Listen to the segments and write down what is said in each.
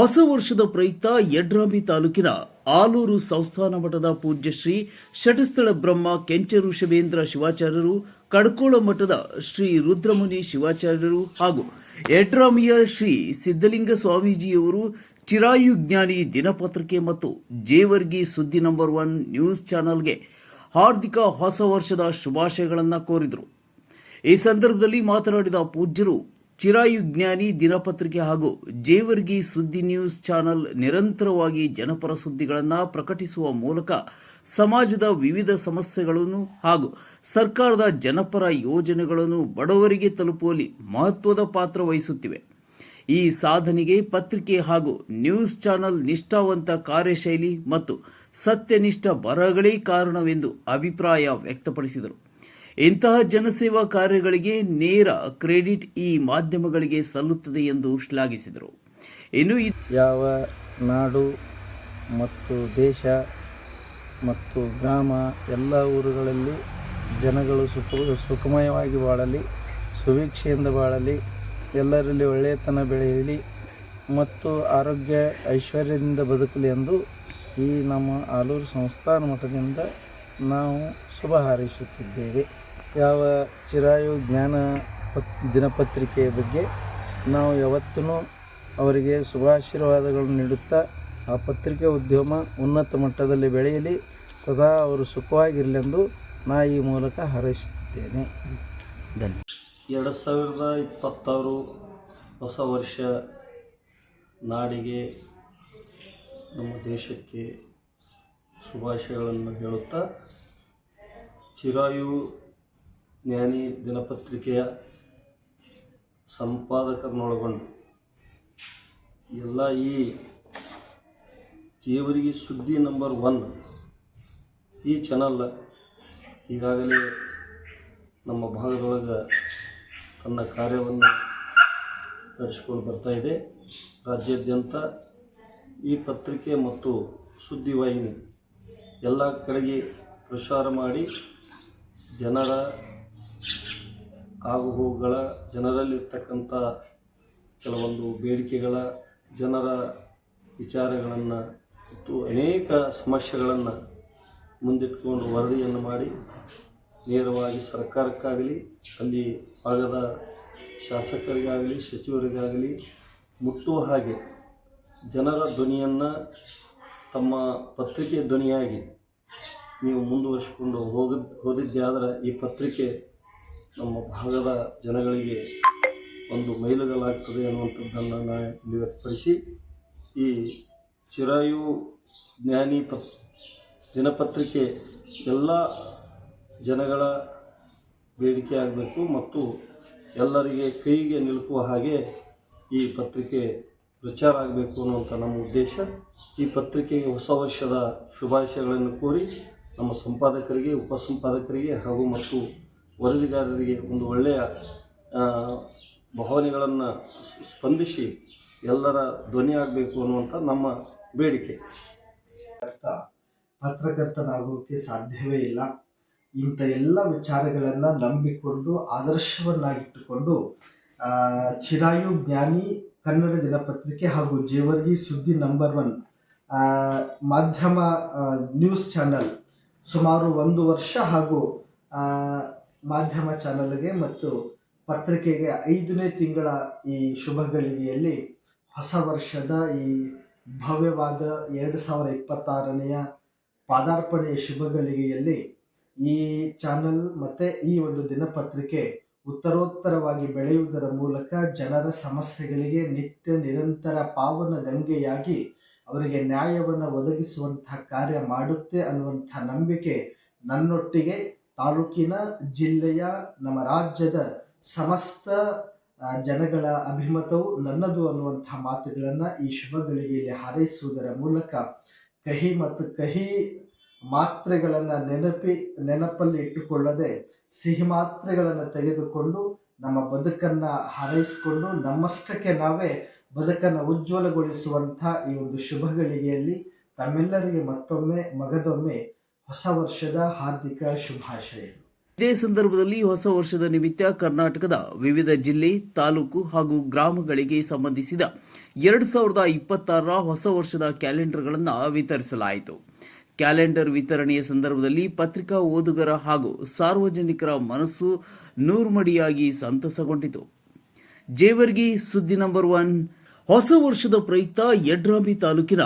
ಹೊಸ ವರ್ಷದ ಪ್ರಯುಕ್ತ ಯಡ್ರಾಮಿ ತಾಲೂಕಿನ ಆಲೂರು ಸಂಸ್ಥಾನ ಮಠದ ಪೂಜ್ಯ ಶ್ರೀ ಶಟಸ್ಥಳ ಬ್ರಹ್ಮ ಕೆಂಚರು ಶಿವೇಂದ್ರ ಶಿವಾಚಾರ್ಯರು, ಕಡ್ಕೋಳ ಮಠದ ಶ್ರೀ ರುದ್ರಮುನಿ ಶಿವಾಚಾರ್ಯರು ಹಾಗೂ ಯಡ್ರಾಮಿಯ ಶ್ರೀ ಸಿದ್ದಲಿಂಗ ಸ್ವಾಮೀಜಿಯವರು ಚಿರಾಯುಜ್ಞಾನಿ ದಿನಪತ್ರಿಕೆ ಮತ್ತು ಜೇವರ್ಗಿ ಸುದ್ದಿ ನಂಬರ್ ಒನ್ ನ್ಯೂಸ್ ಚಾನೆಲ್ಗೆ ಹಾರ್ದಿಕ ಹೊಸ ವರ್ಷದ ಶುಭಾಶಯಗಳನ್ನು ಕೋರಿದರು. ಈ ಸಂದರ್ಭದಲ್ಲಿ ಮಾತನಾಡಿದ ಪೂಜ್ಯರು ಚಿರಾಯು ಜ್ಞಾನಿ ದಿನಪತ್ರಿಕೆ ಹಾಗೂ ಜೇವರ್ಗಿ ಸುದ್ದಿ ನ್ಯೂಸ್ ಚಾನೆಲ್ ನಿರಂತರವಾಗಿ ಜನಪರ ಸುದ್ದಿಗಳನ್ನು ಪ್ರಕಟಿಸುವ ಮೂಲಕ ಸಮಾಜದ ವಿವಿಧ ಸಮಸ್ಯೆಗಳನ್ನು ಹಾಗೂ ಸರ್ಕಾರದ ಜನಪರ ಯೋಜನೆಗಳನ್ನು ಬಡವರಿಗೆ ತಲುಪುವಲ್ಲಿ ಮಹತ್ವದ ಪಾತ್ರ ವಹಿಸುತ್ತಿವೆ. ಈ ಸಾಧನೆಗೆ ಪತ್ರಿಕೆ ಹಾಗೂ ನ್ಯೂಸ್ ಚಾನೆಲ್ ನಿಷ್ಠಾವಂತ ಕಾರ್ಯಶೈಲಿ ಮತ್ತು ಸತ್ಯನಿಷ್ಠ ಬರಗಳೇ ಕಾರಣವೆಂದು ಅಭಿಪ್ರಾಯ ವ್ಯಕ್ತಪಡಿಸಿದರು. ಇಂತಹ ಜನಸೇವಾ ಕಾರ್ಯಗಳಿಗೆ ನೇರ ಕ್ರೆಡಿಟ್ ಈ ಮಾಧ್ಯಮಗಳಿಗೆ ಸಲ್ಲುತ್ತದೆ ಎಂದು ಶ್ಲಾಘಿಸಿದರು. ಇನ್ನು ಯಾವ ನಾಡು ಮತ್ತು ದೇಶ ಮತ್ತು ಗ್ರಾಮ ಎಲ್ಲ ಊರುಗಳಲ್ಲಿ ಜನಗಳು ಸುಖ, ಸುಖಮಯವಾಗಿ ಬಾಳಲಿ ಸುಭಿಕ್ಷೆಯಿಂದ ಬಾಳಲಿ, ಎಲ್ಲರಲ್ಲಿ ಒಳ್ಳೆಯತನ ಬೆಳೆಯಲಿ ಮತ್ತು ಆರೋಗ್ಯ ಐಶ್ವರ್ಯದಿಂದ ಬದುಕಲಿ ಎಂದು ಈ ನಮ್ಮ ಆಲೂರು ಸಂಸ್ಥಾನ ಮಠದಿಂದ ನಾವು ಶುಭ ಹಾರೈಸುತ್ತಿದ್ದೇವೆ ಯಾವ ಚಿರಾಯು ಜ್ಞಾನ ಪತ್ ದಿನಪತ್ರಿಕೆಯ ಬಗ್ಗೆ ನಾವು ಯಾವತ್ತೂ ಅವರಿಗೆ ಶುಭಾಶೀರ್ವಾದಗಳನ್ನು ನೀಡುತ್ತಾ ಆ ಪತ್ರಿಕೆ ಉದ್ಯಮ ಉನ್ನತ ಮಟ್ಟದಲ್ಲಿ ಬೆಳೆಯಲಿ ಸದಾ ಅವರು ಸುಖವಾಗಿರಲೆಂದು ನಾ ಈ ಮೂಲಕ ಹಾರೈಸುತ್ತಿದ್ದೇನೆ. ಎರಡು ಸಾವಿರದ ಇಪ್ಪತ್ತಾರು ಹೊಸ ವರ್ಷ ನಾಡಿಗೆ ನಮ್ಮ ದೇಶಕ್ಕೆ ಶುಭಾಶಯಗಳನ್ನು ಹೇಳುತ್ತಾ ಚಿರಾಯು ಜ್ಞಾನಿ ದಿನಪತ್ರಿಕೆಯ ಸಂಪಾದಕರನ್ನೊಳಗೊಂಡು ಎಲ್ಲ ಈ ದೇವರಿಗೆ ಸುದ್ದಿ ನಂಬರ್ ಒನ್ ಈ ಚಾನಲ್ ಈಗಾಗಲೇ ನಮ್ಮ ಭಾಗದೊಳಗೆ ತನ್ನ ಕಾರ್ಯವನ್ನು ನಡೆಸಿಕೊಂಡು ಬರ್ತಾ ಇದೆ. ರಾಜ್ಯಾದ್ಯಂತ ಈ ಪತ್ರಿಕೆ ಮತ್ತು ಸುದ್ದಿವಾಹಿನಿ ಎಲ್ಲ ಕಡೆಗೆ ಪ್ರಸಾರ ಮಾಡಿ ಜನರ ಆಗುಹೋಗುಗಳ ಜನರಲ್ಲಿರ್ತಕ್ಕಂಥ ಕೆಲವೊಂದು ಬೇಡಿಕೆಗಳ, ಜನರ ವಿಚಾರಗಳನ್ನು ಮತ್ತು ಅನೇಕ ಸಮಸ್ಯೆಗಳನ್ನು ಮುಂದಿಟ್ಟುಕೊಂಡು ವರದಿಯನ್ನು ಮಾಡಿ ನೇರವಾಗಿ ಸರ್ಕಾರಕ್ಕಾಗಲಿ, ಅಲ್ಲಿ ಭಾಗದ ಶಾಸಕರಿಗಾಗಲಿ, ಸಚಿವರಿಗಾಗಲಿ ಮುಟ್ಟುವ ಹಾಗೆ ಜನರ ಧ್ವನಿಯನ್ನು ತಮ್ಮ ಪತ್ರಿಕೆ ಧ್ವನಿಯಾಗಿ ನೀವು ಮುಂದುವರಿಸಿಕೊಂಡು ಹೋಗ ಹೋದಿದ್ದೇ ಆದರೆ ಈ ಪತ್ರಿಕೆ ನಮ್ಮ ಭಾಗದ ಜನಗಳಿಗೆ ಒಂದು ಮೈಲುಗಲ್ಲಾಗ್ತದೆ ಅನ್ನುವಂಥದ್ದನ್ನು ನಾನು ಇಲ್ಲಿ ವ್ಯಕ್ತಪಡಿಸಿ ಈ ಚಿರಾಯು ಜ್ಞಾನಿ ಪತ್, ದಿನಪತ್ರಿಕೆ ಎಲ್ಲ ಜನಗಳ ಬೇಡಿಕೆ ಆಗಬೇಕು ಮತ್ತು ಎಲ್ಲರಿಗೆ ಕೈಗೆ ನಿಲುಕುವ ಹಾಗೆ ಈ ಪತ್ರಿಕೆ ಪ್ರಚಾರ ಆಗಬೇಕು ಅನ್ನುವಂಥ ನಮ್ಮ ಉದ್ದೇಶ. ಈ ಪತ್ರಿಕೆಗೆ ಹೊಸ ವರ್ಷದ ಶುಭಾಶಯಗಳನ್ನು ಕೋರಿ ನಮ್ಮ ಸಂಪಾದಕರಿಗೆ, ಉಪಸಂಪಾದಕರಿಗೆ ಹಾಗೂ ಮತ್ತು ವರದಿಗಾರರಿಗೆ ಒಂದು ಒಳ್ಳೆಯ ಭಾವನೆಗಳನ್ನು ಸ್ಪಂದಿಸಿ ಎಲ್ಲರ ಧ್ವನಿ ಆಗಬೇಕು ಅನ್ನುವಂಥ ನಮ್ಮ ಬೇಡಿಕೆ. ಪತ್ರಕರ್ತನಾಗೋಕ್ಕೆ ಸಾಧ್ಯವೇ ಇಲ್ಲ. ಇಂಥ ಎಲ್ಲ ವಿಚಾರಗಳನ್ನು ನಂಬಿಕೊಂಡು, ಆದರ್ಶವನ್ನಾಗಿಟ್ಟುಕೊಂಡು ಚಿರಾಯು ಜ್ಞಾನಿ ಕನ್ನಡ ದಿನಪತ್ರಿಕೆ ಹಾಗೂ ಜೇವರ್ಗಿ ಸುದ್ದಿ ನಂಬರ್ ಒನ್ ಮಾಧ್ಯಮ ನ್ಯೂಸ್ ಚಾನಲ್ ಸುಮಾರು ಒಂದು ವರ್ಷ ಹಾಗೂ ಮಾಧ್ಯಮ ಚಾನಲ್ಗೆ ಮತ್ತು ಪತ್ರಿಕೆಗೆ ಐದನೇ ತಿಂಗಳ ಈ ಶುಭ ಗಳಿಗೆಯಲ್ಲಿ ಹೊಸ ವರ್ಷದ ಈ ಭವ್ಯವಾದ ಎರಡು ಸಾವಿರ ಇಪ್ಪತ್ತಾರನೆಯ ಪಾದಾರ್ಪಣೆಯ ಶುಭ ಗಳಿಗೆಯಲ್ಲಿ ಈ ಚಾನಲ್ ಮತ್ತು ಈ ಒಂದು ದಿನಪತ್ರಿಕೆ ಉತ್ತರೋತ್ತರವಾಗಿ ಬೆಳೆಯುವುದರ ಮೂಲಕ ಜನರ ಸಮಸ್ಯೆಗಳಿಗೆ ನಿತ್ಯ ನಿರಂತರ ಪಾವನ ಗಂಗೆಯಾಗಿ ಅವರಿಗೆ ನ್ಯಾಯವನ್ನು ಒದಗಿಸುವಂತಹ ಕಾರ್ಯ ಮಾಡುತ್ತೆ ಅನ್ನುವಂಥ ನಂಬಿಕೆ ನನ್ನೊಟ್ಟಿಗೆ ತಾಲೂಕಿನ, ಜಿಲ್ಲೆಯ, ನಮ್ಮ ರಾಜ್ಯದ ಸಮಸ್ತ ಜನಗಳ ಅಭಿಮತವು ನನ್ನದು ಅನ್ನುವಂಥ ಮಾತುಗಳನ್ನು ಈ ಶುಭ ಗಳಿಗೆಯಲ್ಲಿ ಹಾರೈಸುವುದರ ಮೂಲಕ ಕಹಿ ಮತ್ತು ಕಹಿ ಮಾತ್ರೆಗಳನ್ನು ನೆನಪಿ, ನೆನಪಲ್ಲಿ ಇಟ್ಟುಕೊಳ್ಳದೆ ಸಿಹಿ ಮಾತ್ರೆಗಳನ್ನು ತೆಗೆದುಕೊಂಡು ನಮ್ಮ ಬದುಕನ್ನು ಹಾರೈಸಿಕೊಂಡು ನಮ್ಮಷ್ಟಕ್ಕೆ ನಾವೇ ಬದುಕನ್ನು ಉಜ್ವಲಗೊಳಿಸುವಂಥ ಈ ಒಂದು ಶುಭ ಗಳಿಗೆಯಲ್ಲಿ ತಮ್ಮೆಲ್ಲರಿಗೆ ಮತ್ತೊಮ್ಮೆ, ಮಗದೊಮ್ಮೆ ಹೊಸ ವರ್ಷದ ಹಾರ್ದಿಕ ಶುಭಾಶಯಗಳು. ಇದೇ ಸಂದರ್ಭದಲ್ಲಿ ಹೊಸ ವರ್ಷದ ನಿಮಿತ್ತ ಕರ್ನಾಟಕದ ವಿವಿಧ ಜಿಲ್ಲೆ, ತಾಲೂಕು ಹಾಗೂ ಗ್ರಾಮಗಳಿಗೆ ಸಂಬಂಧಿಸಿದ ಎರಡು ಸಾವಿರದ ಇಪ್ಪತ್ತಾರರ ಹೊಸ ವರ್ಷದ ಕ್ಯಾಲೆಂಡರ್ಗಳನ್ನು ವಿತರಿಸಲಾಯಿತು. ಕ್ಯಾಲೆಂಡರ್ ವಿತರಣೆಯ ಸಂದರ್ಭದಲ್ಲಿ ಪತ್ರಿಕಾ ಓದುಗರ ಹಾಗೂ ಸಾರ್ವಜನಿಕರ ಮನಸ್ಸು ನೂರ್ಮಡಿಯಾಗಿ ಸಂತಸಗೊಂಡಿತು. ಜೇವರ್ಗಿ ಸುದ್ದಿ ನಂಬರ್ ಒನ್, ಹೊಸ ವರ್ಷದ ಪ್ರಯುಕ್ತ ಯಡ್ರಾಬಿ ತಾಲೂಕಿನ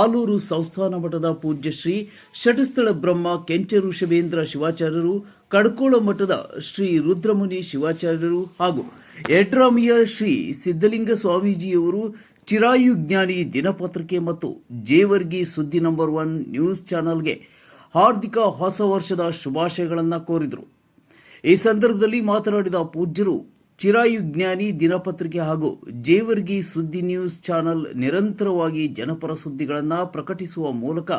ಆಲೂರು ಸಂಸ್ಥಾನ ಮಠದ ಪೂಜ್ಯ ಶ್ರೀ ಷಟಸ್ಥಳ ಬ್ರಹ್ಮ ಕೆಂಚರು ಶಿವೇಂದ್ರ ಶಿವಾಚಾರ್ಯರು, ಕಡ್ಕೋಳ ಮಠದ ಶ್ರೀ ರುದ್ರಮುನಿ ಶಿವಾಚಾರ್ಯರು ಹಾಗೂ ಯಡ್ರಾಮಿಯ ಶ್ರೀ ಸಿದ್ದಲಿಂಗ ಸ್ವಾಮೀಜಿಯವರು ಚಿರಾಯು ಜ್ಞಾನಿ ದಿನಪತ್ರಿಕೆ ಮತ್ತು ಜೇವರ್ಗಿ ಸುದ್ದಿ ನಂಬರ್ ಒನ್ ನ್ಯೂಸ್ ಚಾನೆಲ್ಗೆ ಹಾರ್ದಿಕ ಹೊಸ ವರ್ಷದ ಶುಭಾಶಯಗಳನ್ನು ಕೋರಿದರು. ಈ ಸಂದರ್ಭದಲ್ಲಿ ಮಾತನಾಡಿದ ಪೂಜ್ಯರು ಚಿರಾಯು ಜ್ಞಾನಿ ದಿನಪತ್ರಿಕೆ ಹಾಗೂ ಜೇವರ್ಗಿ ಸುದ್ದಿ ನ್ಯೂಸ್ ಚಾನೆಲ್ ನಿರಂತರವಾಗಿ ಜನಪರ ಸುದ್ದಿಗಳನ್ನು ಪ್ರಕಟಿಸುವ ಮೂಲಕ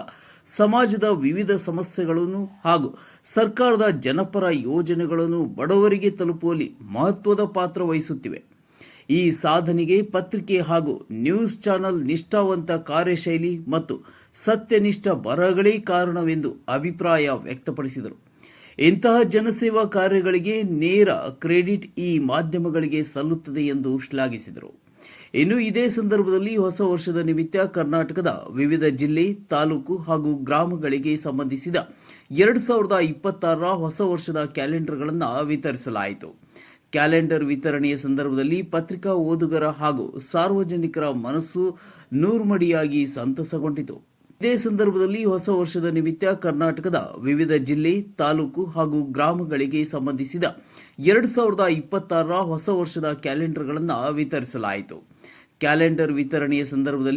ಸಮಾಜದ ವಿವಿಧ ಸಮಸ್ಯೆಗಳನ್ನು ಹಾಗೂ ಸರ್ಕಾರದ ಜನಪರ ಯೋಜನೆಗಳನ್ನು ಬಡವರಿಗೆ ತಲುಪುವಲ್ಲಿ ಮಹತ್ವದ ಪಾತ್ರ ವಹಿಸುತ್ತಿವೆ. ಈ ಸಾಧನೆಗೆ ಪತ್ರಿಕೆ ಹಾಗೂ ನ್ಯೂಸ್ ಚಾನೆಲ್ ನಿಷ್ಠಾವಂತ ಕಾರ್ಯಶೈಲಿ ಮತ್ತು ಸತ್ಯನಿಷ್ಠ ಬರಹಗಳೇ ಕಾರಣವೆಂದು ಅಭಿಪ್ರಾಯ ವ್ಯಕ್ತಪಡಿಸಿದರು. ಇಂತಹ ಜನಸೇವಾ ಕಾರ್ಯಗಳಿಗೆ ನೇರ ಕ್ರೆಡಿಟ್ ಈ ಮಾಧ್ಯಮಗಳಿಗೆ ಸಲ್ಲುತ್ತದೆ ಎಂದು ಶ್ಲಾಘಿಸಿದರು. ಇನ್ನು ಇದೇ ಸಂದರ್ಭದಲ್ಲಿ ಹೊಸ ವರ್ಷದ ನಿಮಿತ್ತ ಕರ್ನಾಟಕದ ವಿವಿಧ ಜಿಲ್ಲೆ, ತಾಲೂಕು ಹಾಗೂ ಗ್ರಾಮಗಳಿಗೆ ಸಂಬಂಧಿಸಿದ ಎರಡು ಸಾವಿರದ ಇಪ್ಪತ್ತಾರರ ಹೊಸ ವರ್ಷದ ಕ್ಯಾಲೆಂಡರ್ಗಳನ್ನು ವಿತರಿಸಲಾಯಿತು. ಕ್ಯಾಲೆಂಡರ್ ವಿತರಣೆಯ ಸಂದರ್ಭದಲ್ಲಿ ಪತ್ರಿಕಾ ಓದುಗರ ಹಾಗೂ ಸಾರ್ವಜನಿಕರ ಮನಸ್ಸು ನೂರ್ಮಡಿಯಾಗಿ ಸಂತಸಗೊಂಡಿತು. ಇದೇ ಸಂದರ್ಭದಲ್ಲಿ ಹೊಸ ವರ್ಷದ ನಿಮಿತ್ತ ಕರ್ನಾಟಕದ ವಿವಿಧ ಜಿಲ್ಲೆ, ತಾಲೂಕು ಹಾಗೂ ಗ್ರಾಮಗಳಿಗೆ ಸಂಬಂಧಿಸಿದ ಎರಡು ಸಾವಿರದ ಇಪ್ಪತ್ತಾರರ ಹೊಸ ವರ್ಷದ ಕ್ಯಾಲೆಂಡರ್ಗಳನ್ನು ವಿತರಿಸಲಾಯಿತು. ಕ್ಯಾಲೆಂಡರ್ ವಿತರಣೆಯ ಸಂದರ್ಭದಲ್ಲಿ